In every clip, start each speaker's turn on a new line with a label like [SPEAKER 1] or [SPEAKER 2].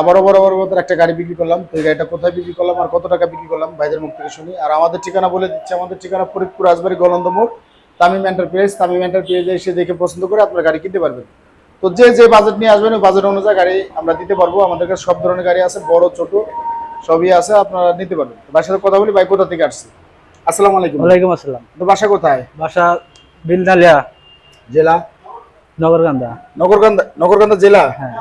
[SPEAKER 1] আবারও বরাবর মতো একটা গাড়ি বিক্রি করলাম। তো এই গাড়িটা কোথায় বিক্রি করলাম আর কত টাকা বিক্রি করলাম ভাইদের মুখ থেকে শুনি। আর আমাদের ঠিকানা বলে দিচ্ছি আমাদের ঠিকানা ফরিদপুর রাজবাড়ি গলন্দ মোড় তামিম এন্টারপ্রাইজ। তামিম এন্টারপ্রাইজে এসে দেখে পছন্দ করে আপনার গাড়ি কিনতে পারবেন। তো যে যে বাজেট নিয়ে আসবেন ওই বাজেট অনুযায়ী গাড়ি আমরা দিতে পারব। আমাদের কাছে সব ধরনের গাড়ি আছে বড় ছোট সবই আছে আপনারা নিতে পারবেন। ভাইয়ের সাথে কথা বলি ভাই কোথা থেকে আসছে? আসসালামু আলাইকুম।
[SPEAKER 2] ওয়ালাইকুম আসসালাম।
[SPEAKER 1] তো বাসা কোথায়?
[SPEAKER 2] বাসা বিলদালিয়া।
[SPEAKER 1] জেলা?
[SPEAKER 2] নগরকান্দা।
[SPEAKER 1] নগরকান্দা নগরকান্দা জেলা?
[SPEAKER 2] হ্যাঁ।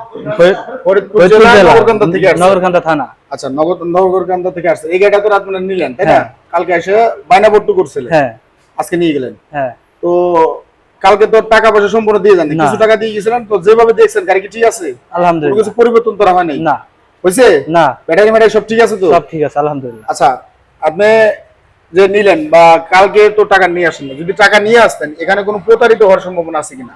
[SPEAKER 1] ফরিদপুর জেলা নগরকান্দা থেকে আসছে?
[SPEAKER 2] নগরকান্দা থানা।
[SPEAKER 1] আচ্ছা নগর নগরকান্দা থেকে আসছে। এই গাড়িটা তো মানে নিলেন তাই না?
[SPEAKER 2] হ্যাঁ।
[SPEAKER 1] কালকে এসে বায়না বট্টু করছিলেন।
[SPEAKER 2] হ্যাঁ।
[SPEAKER 1] আজকে নিয়ে গেলেন।
[SPEAKER 2] হ্যাঁ।
[SPEAKER 1] তো কালকে তো টাকা পয়সা সম্পূর্ণ দিয়ে কিছু টাকা দিয়ে গেছিলেন তো যেভাবে দেখছেন গাড়ি কি ঠিক আছে?
[SPEAKER 2] আলহামদুলিল্লাহ।
[SPEAKER 1] কিছু পরিবর্তন করা হয় নাই
[SPEAKER 2] না না।
[SPEAKER 1] ব্যাটারি ম্যাটারি সব ঠিক আছে তো?
[SPEAKER 2] সব ঠিক আছে আলহামদুলিল্লাহ।
[SPEAKER 1] আচ্ছা আপনি যে নিলেন বা কালকে তো টাকা নিয়ে আসেন যদি টাকা নিয়ে আসতেন এখানে কোনো প্রতারিত হওয়ার সম্ভাবনা আছে কিনা?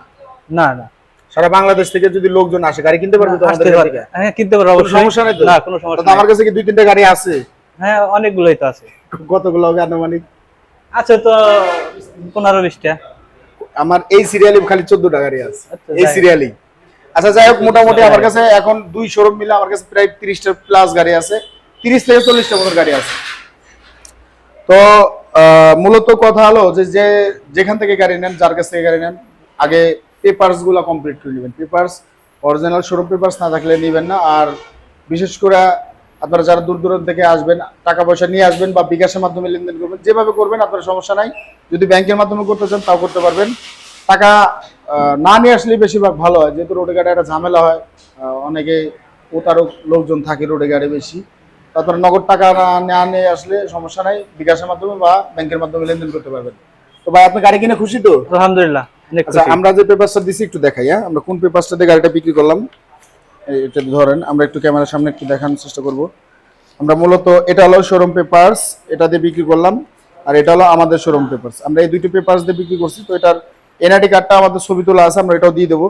[SPEAKER 2] না না।
[SPEAKER 1] সারা বাংলাদেশ থেকে যদি লোকজন আসে গাড়ি কিনতে পারবে তো
[SPEAKER 2] আসতে
[SPEAKER 1] থেকে?
[SPEAKER 2] হ্যাঁ কিনতে পারব অবশ্যই।
[SPEAKER 1] সমস্যা নেই তো?
[SPEAKER 2] না কোনো সমস্যা
[SPEAKER 1] আমার কাছে কি দুই তিনটা গাড়ি আছে?
[SPEAKER 2] হ্যাঁ অনেকগুলোই তো আছে।
[SPEAKER 1] কতগুলো হবে আনুমানিক?
[SPEAKER 2] আছে তো পনেরো বিশটা
[SPEAKER 1] আমার এই সিরিয়ালে খালি চোদ্দটা গাড়ি আছে।
[SPEAKER 2] আচ্ছা,
[SPEAKER 1] এই। সিরিয়ালি আচ্ছা যাই হোক মোটামুটি
[SPEAKER 2] আচ্ছা,
[SPEAKER 1] আমার কাছে এখন দুই শোরুম মিলে আমার কাছে প্রায় তিরিশটা প্লাস গাড়ি আছে। তিরিশ থেকে চল্লিশটা মতো গাড়ি আছে। তো মূলত কথা হলো যে যে যেখান থেকে গাড়ি নেন যার কাছ থেকে গাড়ি নেন আগে পেপারসগুলা কমপ্লিট করে নেবেন। পেপারস অরিজিনাল শোরুম পেপারস না থাকলে নেবেন না। আর বিশেষ করে আপনারা যারা দূর দূরান্ত থেকে আসবেন, টাকা পয়সা নিয়ে আসবেন বা বিকাশের মাধ্যমে লেনদেন করবেন, যেভাবে করবেন আপনার সমস্যা নাই। যদি ব্যাংকের মাধ্যমে করতে চান, তাও করতে পারবেন। টাকা না নিয়ে আসলে বেশিরভাগ ভালো হয়। যেহেতু রোডে গাড়ি একটা ঝামেলা হয় অনেকে প্রতারক লোকজন থাকে রোডে গাড়ি বেশি। তারপরে নগদ টাকা না নিয়ে আসলে সমস্যা নাই। বিকাশের মাধ্যমে বা ব্যাংকের মাধ্যমে লেনদেন করতে পারবেন। তো ভাই, আপনি গাড়ি কিনে খুশি তো?
[SPEAKER 2] আলহামদুলিল্লাহ।
[SPEAKER 1] আচ্ছা আমরা যে পেপারটা দিছি একটু দেখাই হ্যাঁ? আমরা কোন পেপারসটা দিয়ে গাড়িটা বিক্রি করলাম? এটা ধরেন, আমরা একটু ক্যামেরার সামনে একটু দেখানোর চেষ্টা করব। আমরা মূলত, এটা হলো শোরুম পেপারস এটা দিয়ে বিক্রি করলাম, আর এটা হলো আমাদের শোরুম পেপারস আমরা এই দুইটি পেপারস দিয়ে বিক্রি করছি, তো এটার এনআইডি কার্ডটা আমাদের ছবি তোলা আছে, আমরা এটাও দিয়ে দেবো।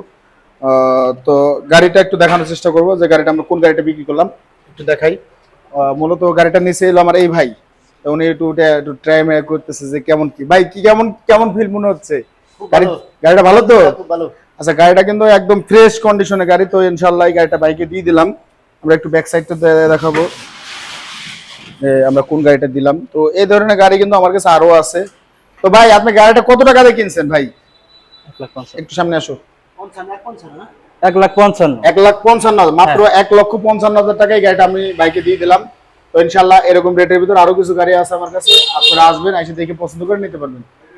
[SPEAKER 1] তো গাড়িটা একটু দেখানোর চেষ্টা করব, যে গাড়িটা আমরা কোন গাড়িটা বিক্রি করলাম, একটু দেখাই। মূলত গাড়িটা নিচে এলো আমার এই ভাই উনি একটু ট্রাই করতেছে যে কেমন কি। ভাই, কি কেমন কেমন ফিল মনে হচ্ছে? গাড়িটা ভালো তো?
[SPEAKER 3] ভালো।
[SPEAKER 1] আচ্ছা গাড়িটা কিন্তু একদম ফ্রেশ কন্ডিশনে গাড়ি তো ইনশাল্লাহ এই গাড়িটা বাইকে দিয়ে দিলাম। আমরা একটু ব্যাক সাইডটা দেখাবো। আমরা কোন গাড়িটা দিলাম। তো এই ধরনের গাড়ি কিন্তু আমার কাছে আরও আছে। তো ভাই আপনি গাড়িটা কত টাকা দিয়ে কিনছেন ভাই?
[SPEAKER 2] এক লাখ পঞ্চান্ন
[SPEAKER 1] একটু সামনে আসো।
[SPEAKER 3] এক
[SPEAKER 2] লাখ পঞ্চান্ন।
[SPEAKER 1] এক লাখ পঞ্চান্ন মাত্র এক লক্ষ পঞ্চান্ন হাজার টাকায় গাড়িটা আমি বাইকে দিয়ে দিলাম। তো ইনশাল্লাহ এরকম রেটের ভিতর আরও কিছু গাড়ি আছে আমার কাছে। আপনারা আসবেন এসে দেখে পছন্দ করে নিতে পারবেন।